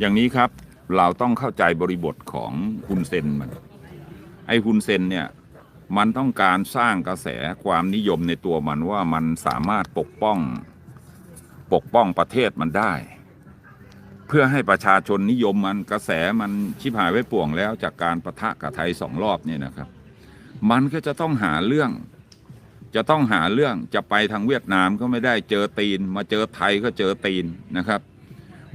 อย่างนี้ครับเราต้องเข้าใจบริบทของฮุนเซนมัน ไอ้ฮุนเซนเนี่ยมันต้องการสร้างกระแสความนิยมในตัวมันว่ามันสามารถปกป้องปกป้องประเทศมันได้ เพื่อให้ประชาชนนิยมมันกระแสมันชิบหายไว้ป่วงแล้วจากการประทะกับไทยสองรอบเนี่ยนะครับ มันก็จะต้องหาเรื่อง จะต้องหาเรื่องจะไปทางเวียดนามก็ไม่ได้เจอตีน มาเจอไทยก็เจอตีนนะครับ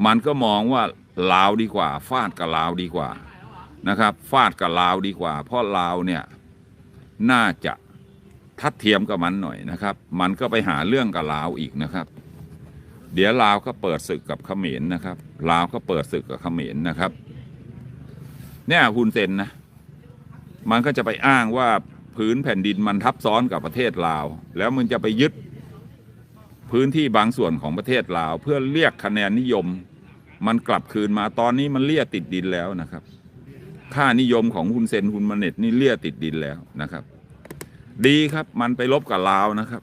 มันก็มองว่า ลาวดีกว่า ฟาดกับลาวดีกว่านะครับ ฟาดกับลาวดีกว่า เพราะลาวเนี่ยน่าจะทัดเทียมกับมันหน่อยนะครับ มันก็ไปหาเรื่องกับลาวอีกนะครับ เดี๋ยวลาวก็เปิดศึกกับเขมรนะครับลาวก็เปิดศึกกับเขมรนะครับ เนี่ยฮุนเซนนะมันก็จะไปอ้างว่าพื้นแผ่นดินมันทับซ้อนกับประเทศลาว แล้วมันจะไปยึดพื้นที่บางส่วนของประเทศลาว เพื่อเรียกคะแนนนิยม มันกลับคืนมาตอนนี้มันเลี่ยติดดินแล้วนะครับ ค่านิยมของฮุนเซนฮุนมาเน็ตนี่เลี่ยติดดินแล้วนะครับ ดีครับ มันไปลบกับลาวนะครับ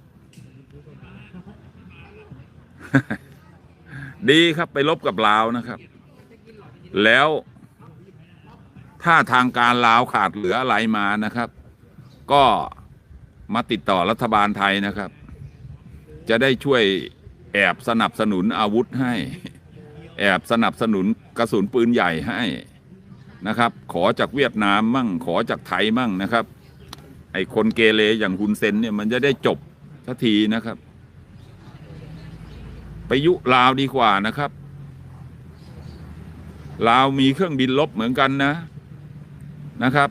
ดีครับไปลบกับลาวนะครับ แล้วถ้าทางการลาวขาดเหลืออะไรมานะครับ ก็มาติดต่อรัฐบาลไทยนะครับ จะได้ช่วยแอบสนับสนุนอาวุธให้ แอบสนับสนุนกระสุนปืนใหญ่ให้นะครับ ขอจากเวียดนามมั่ง ขอจากไทยมั่งนะครับ ไอคนเกเรอย่างฮุนเซนเนี่ยมันจะได้จบสักทีนะครับ ไปยุลาวดีกว่านะครับ ลาวมีเครื่องบินลบเหมือนกันนะนะครับ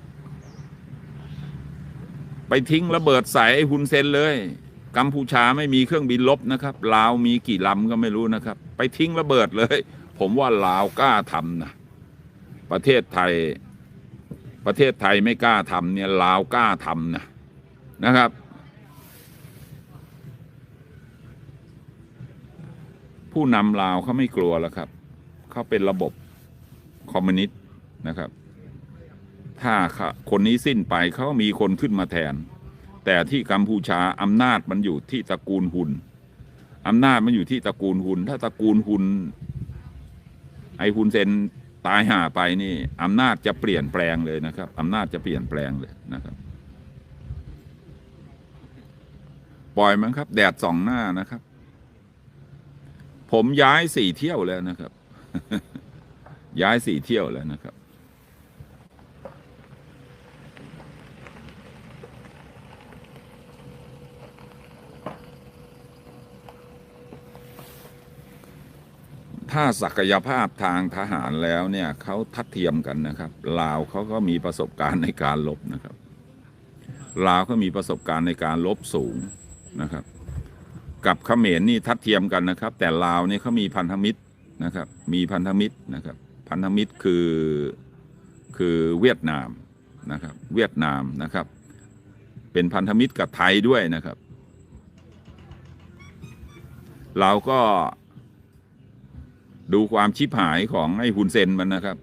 ไปทิ้งระเบิดใส่ไอ้ฮุนเซนเลย กัมพูชาไม่มีเครื่องบินลบนะครับลาวมีกี่ลำก็ไม่รู้นะครับ ไปทิ้งระเบิดเลย ผมว่าลาวกล้าทำนะประเทศไทยประเทศไทยไม่กล้าทำเนี่ยลาวกล้าทำนะนะครับ ผู้นำลาวเขาไม่กลัวแล้วครับเขาเป็นระบบคอมมิวนิสต์นะครับ ถ้าคนนี้สิ้นไปเขามีคนขึ้นมาแทน แต่ที่กัมพูชาอำนาจมันอยู่ที่ตระกูลหุนอำนาจมันอยู่ที่ตระกูลหุนถ้าตระกูลหุนไอฮุนเซนตายห่าไปนี่อำนาจจะเปลี่ยนแปลงเลยนะครับอำนาจจะเปลี่ยนแปลงเลยนะครับ ปล่อยมันครับ แดดสองหน้านะครับ ผมย้ายสี่เที่ยวแล้วนะครับ ย้ายสี่เที่ยวแล้วนะครับ ถ้าศักยภาพทางทหารแล้วเนี่ยเขาทัดเทียมกันนะครับ ลาวเขาก็มีประสบการณ์ในการลบนะครับ ลาวก็มีประสบการณ์ในการลบสูงนะครับ กับเขมรนี่ทัดเทียมกันนะครับ แต่ลาวนี่เขามีพันธมิตรนะครับ มีพันธมิตรนะครับ พันธมิตรคือคือเวียดนามนะครับ เวียดนามนะครับ เป็นพันธมิตรกับไทยด้วยนะครับ เราก็ ดูความชิบหายของไอ้ฮุนเซนมันนะครับ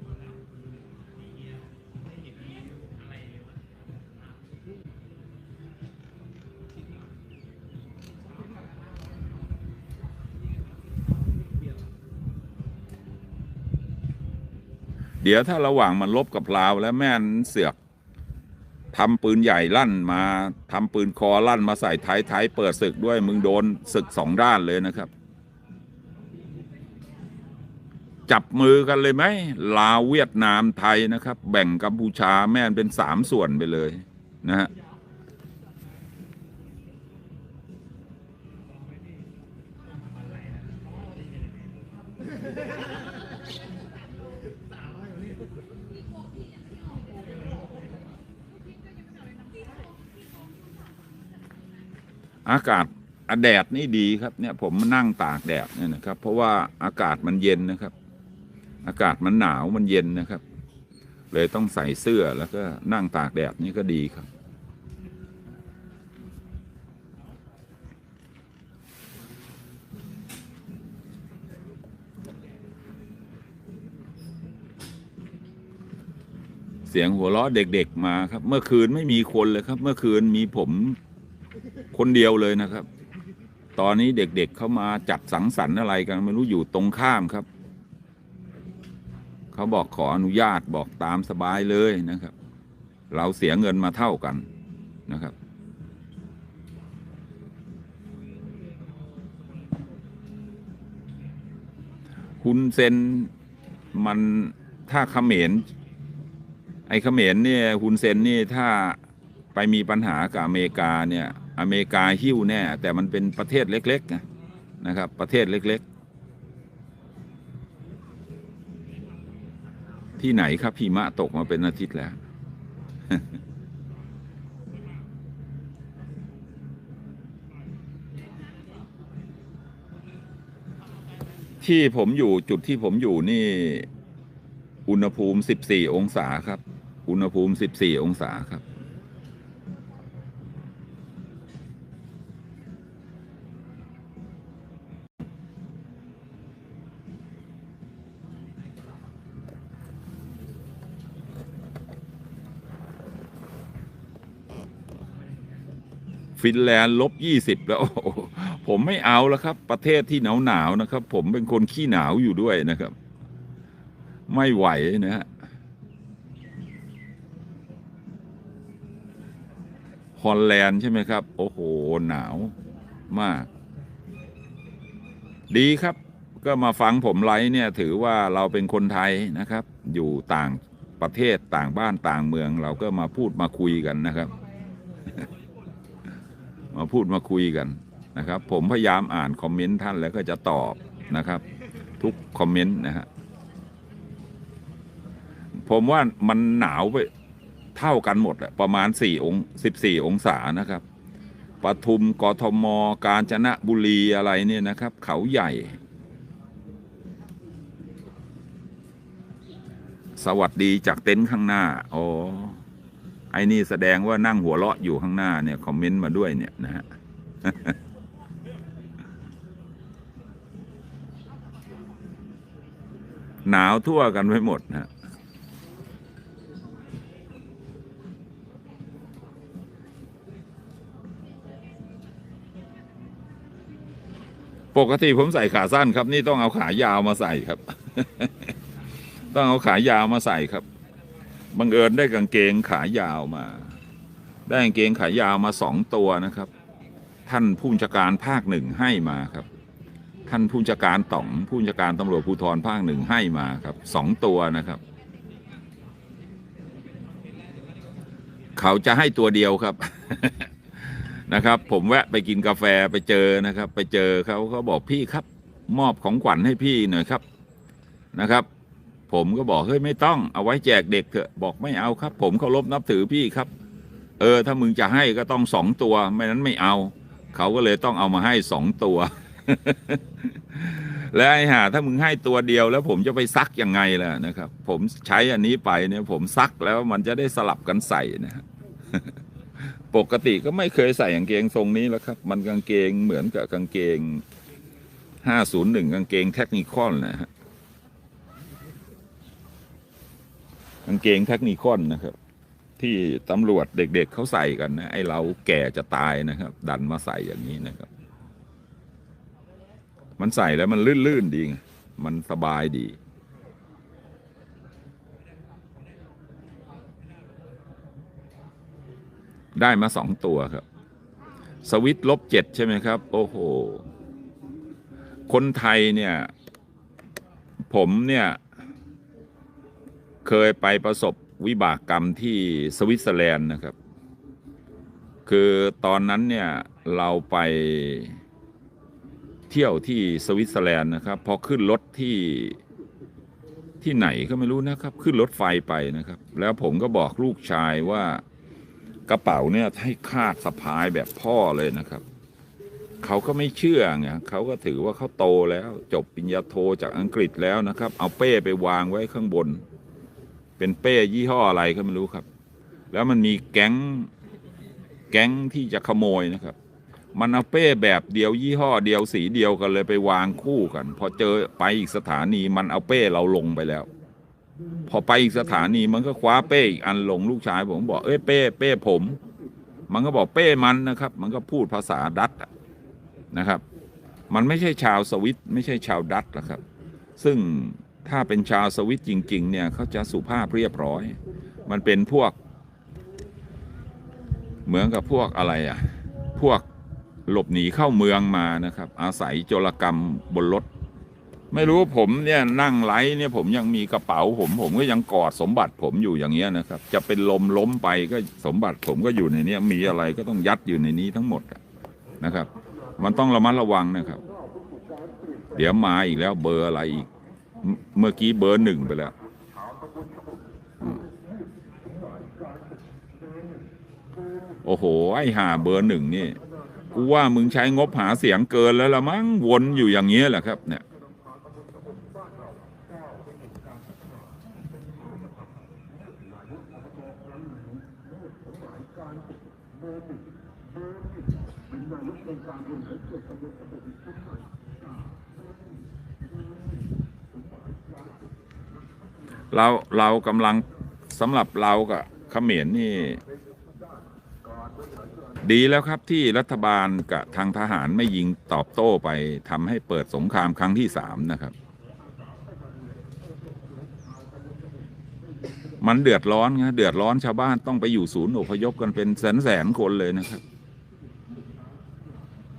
เดี๋ยวถ้าระหว่างมันลบกับลาวแล้วแม่นเสือกทำปืนใหญ่ลั่นมาทำปืนคอลั่นมาใส่ไทยไทยเปิดศึกด้วยมึงโดนศึกสองด้านเลยนะครับ จับมือกันเลยไหมลาวเวียดนามไทยนะครับ แบ่งกัมพูชาแม่นเป็นสามส่วนไปเลยนะฮะอากาศอแดดนี่ดีครับเนี่ยผมมานั่งตากแดดเนี่ยนะครับ เพราะว่าอากาศมันเย็นนะครับ อากาศมันหนาวมันเย็นนะครับ เลยต้องใส่เสื้อแล้วก็นั่งตากแดดนี่ก็ดีครับ เสียงหัวเราะเด็กๆมาครับ เมื่อคืนไม่มีคนเลยครับ เมื่อคืนมีผมคนเดียวเลยนะครับ ตอนนี้เด็กๆเข้ามาจัดสังสรรค์อะไรกันไม่รู้อยู่ตรงข้ามครับ เขาบอกขออนุญาตบอกตามสบายเลยนะครับ เราเสียเงินมาเท่ากันนะครับ คุณเซนมันถ้าเขมรไอ้เขมรเนี่ยฮุนเซนนี่ถ้าไปมีปัญหากับอเมริกาเนี่ย อเมริกาหิ้วแน่ แต่มันเป็นประเทศเล็กๆนะนะครับ ประเทศเล็ก ๆ ที่ไหนครับพีมะตกมาเป็นอาทิตย์แล้ว ที่ผมอยู่จุดที่ผมอยู่นี่ อุณหภูมิ 14 องศาครับ อุณหภูมิ 14 องศาครับ ฟินแลนด์ลบ20แล้วโอ้โหผมไม่เอาแล้วครับ ประเทศที่หนาวหนาวนะครับ ผมเป็นคนขี้หนาวอยู่ด้วยนะครับ ไม่ไหวนะฮะฮอลแลนด์ใช่ไหมครับ โอ้โห หนาวมาก ดีครับ ก็มาฟังผมไลฟ์เนี่ย ถือว่าเราเป็นคนไทยนะครับ อยู่ต่างประเทศต่างบ้านต่างเมือง เราก็มาพูดมาคุยกันนะครับ มาพูดมาคุยกันนะครับ ผมพยายามอ่านคอมเมนต์ท่านแล้วก็จะตอบนะครับ ทุกคอมเมนต์นะฮะผมว่ามันหนาวไปเท่ากันหมดอะประมาณสี่องสิบสี่องศานะครับปทุมกทม กาญจนบุรีอะไรเนี่ยนะครับ เขาใหญ่ สวัสดีจากเต็นท์ข้างหน้า อ๋อ ไอ้นี่แสดงว่านั่งหัวเราะอยู่ข้างหน้าเนี่ยคอมเมนต์มาด้วยเนี่ยนะฮะหนาวทั่วกันไปหมดนะฮะปกติผมใส่ขาสั้นครับ นี่ต้องเอาขายาวมาใส่ครับ ต้องเอาขายาวมาใส่ครับ บังเอิญได้กางเกงขายาวมา ได้กางเกงขายาวมาสองตัวนะครับ ท่านผู้บัญชาการภาคหนึ่งให้มาครับ ท่านผู้บัญชาการต่องผู้บัญชาการตำรวจภูธรภาคหนึ่งให้มาครับสองตัวนะครับ เขาจะให้ตัวเดียวครับนะครับ ผมแวะไปกินกาแฟไปเจอนะครับ ไปเจอเขาเขาบอกพี่ครับ มอบของขวัญให้พี่หน่อยครับนะครับ ผมก็บอกเฮ้ยไม่ต้องเอาไว้แจกเด็กเถอะบอกไม่เอาครับ ผมเคารพนับถือพี่ครับ เออ ถ้ามึงจะให้ก็ต้องสองตัว ไม่นั้นไม่เอา เขาก็เลยต้องเอามาให้สองตัว และไอ้ห่าถ้ามึงให้ตัวเดียว แล้วผมจะไปซักยังไงล่ะนะครับ ผมใช้อันนี้ไปเนี่ยผมซักแล้วมันจะได้สลับกันใส่นะฮะปกติก็ไม่เคยใส่กางเกงทรงนี้แล้วครับ มันกางเกงเหมือนกับกางเกงห้าศูนย์หนึ่งกางเกงเทคนิคอนนะฮะ กางเกงเทคนิคอนนะครับ ที่ตำรวจเด็กๆเขาใส่กันนะไอเราแก่จะตายนะครับ ดันมาใส่อย่างนี้นะครับ มันใส่แล้วมันลื่นๆดีไงมันสบายดีได้มาสองตัวครับ สวิตลบเจ็ดใช่ไหมครับ โอ้โห คนไทยเนี่ย ผมเนี่ย เคยไปประสบวิบากกรรมที่สวิตเซอร์แลนด์นะครับ คือตอนนั้นเนี่ยเราไปเที่ยวที่สวิตเซอร์แลนด์นะครับ พอขึ้นรถที่ที่ไหนก็ไม่รู้นะครับ ขึ้นรถไฟไปนะครับ แล้วผมก็บอกลูกชายว่ากระเป๋าเนี่ยให้คาดสะพายแบบพ่อเลยนะครับ เขาก็ไม่เชื่อไงเขาก็ถือว่าเขาโตแล้ว จบปริญญาโทจากอังกฤษแล้วนะครับ เอาเป้ไปวางไว้ข้างบน เป็นเป้ยี่ห้ออะไรก็ไม่รู้ครับ แล้วมันมีแก๊งแก๊งที่จะขโมยนะครับ มันเอาเป้แบบเดียวยี่ห้อเดียวสีเดียวกันเลยไปวางคู่กัน พอเจอไปอีกสถานีมันเอาเป้เราลงไปแล้ว พอไปอีกสถานีมันก็คว้าเป้อีกอันลงลูกชายผมบอกเอ้ยเป้เป้ผม มันก็บอกเป้มันนะครับ มันก็พูดภาษาดัตนะครับ มันไม่ใช่ชาวสวิตไม่ใช่ชาวดัตนะครับ ซึ่ง ถ้าเป็นชาวสวิตจริง ๆ เนี่ยเขาจะสุภาพเรียบร้อย มันเป็นพวก เหมือนกับพวกอะไรอะ พวกหลบหนีเข้าเมืองมานะครับ อาศัยโจรกรรมบนรถ ไม่รู้ผมเนี่ยนั่งไลฟ์เนี่ยผมยังมีกระเป๋าผม ผมก็ยังกอดสมบัติผมอยู่อย่างเงี้ยนะครับ จะเป็นลมล้มไปก็สมบัติผมก็อยู่ในนี้มีอะไรก็ต้องยัดอยู่ในนี้ทั้งหมดนะครับ มันต้องระมัดระวังนะครับ เดี๋ยวมาอีกแล้วเบอร์อะไรอีก เมื่อกี้เบอร์หนึ่งไปแล้ว โอ้โห ไอ้หาเบอร์หนึ่งนี่ กูว่ามึงใช้งบหาเสียงเกินแล้วละมั้งวนอยู่อย่างเงี้ยแหละครับ เนี่ย เราเรากำลังสำหรับเรากับเขมรนี่ ดีแล้วครับที่รัฐบาลกับทางทหารไม่ยิงตอบโต้ไปทำให้เปิดสงครามครั้งที่สามนะครับ มันเดือดร้อนนะเดือดร้อนชาวบ้านต้องไปอยู่ศูนย์อพยพกันเป็นแสนแสนๆคนเลยนะครับ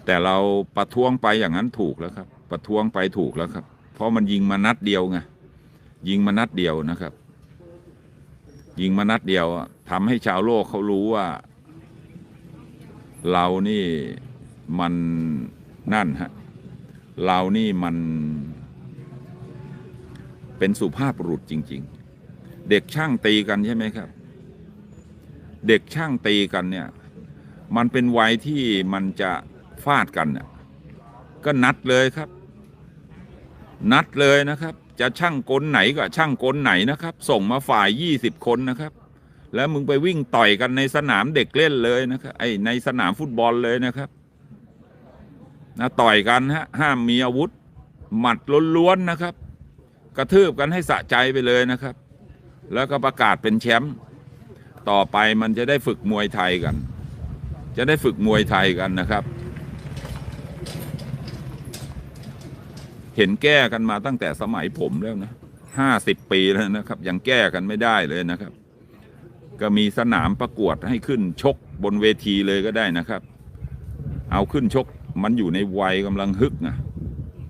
แต่เราประท้วงไปอย่างนั้นถูกแล้วครับ ประท้วงไปถูกแล้วครับ เพราะมันยิงมานัดเดียวไง ยิงมานัดเดียวนะครับ ยิงมานัดเดียวทำให้ชาวโลกเขารู้ว่า เรานี่มันนั่นฮะเรานี่มันเป็นสุภาพบุรุษจริง ๆ เด็กช่างตีกันใช่ไหมครับ เด็กช่างตีกันเนี่ย มันเป็นวัยที่มันจะฟาดกันน่ะก็นัดเลยครับ นัดเลยนะครับ จะช่างกลไหนก็ช่างกลไหนนะครับ ส่งมาฝ่ายยี่สิบคนนะครับ แล้วมึงไปวิ่งต่อยกันในสนามเด็กเล่นเลยนะครับไอในสนามฟุตบอลเลยนะครับนะต่อยกันฮะห้ามมีอาวุธ หมัดล้วนๆนะครับ กระทืบกันให้สะใจไปเลยนะครับ แล้วก็ประกาศเป็นแชมป์ต่อไปมันจะได้ฝึกมวยไทยกัน จะได้ฝึกมวยไทยกันนะครับ เห็นแก้กันมาตั้งแต่สมัยผมแล้วนะห้าสิบปีแล้วนะครับ ยังแก้กันไม่ได้เลยนะครับ ก็มีสนามประกวดให้ขึ้นชกบนเวทีเลยก็ได้นะครับ เอาขึ้นชกมันอยู่ในวัยกำลังฮึกนะ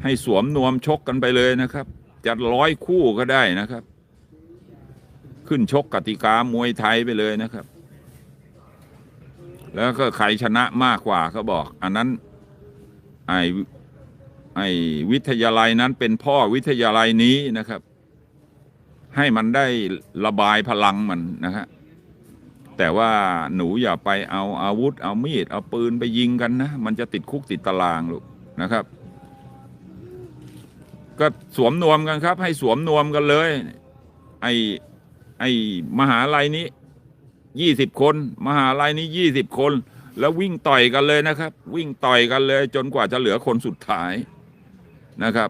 ให้สวมนวมชกกันไปเลยนะครับ จะร้อยคู่ก็ได้นะครับ ขึ้นชกกติกามวยไทยไปเลยนะครับ แล้วก็ใครชนะมากกว่าเขาบอก อันนั้นไอ ไอวิทยาลัยนั้นเป็นพ่อวิทยาลัยนี้นะครับ ให้มันได้ระบายพลังมันนะฮะแต่ว่าหนูอย่าไปเอาอาวุธ เอามีด เอาปืนไปยิงกันนะ มันจะติดคุกติดตารางลูกนะครับ ก็สวมนวมกันครับ ให้สวมนวมกันเลย ไอไอมหาลัยนี้ยี่สิบคน มหาลัยนี้ยี่สิบคน แล้ววิ่งต่อยกันเลยนะครับ วิ่งต่อยกันเลย จนกว่าจะเหลือคนสุดท้าย นะครับ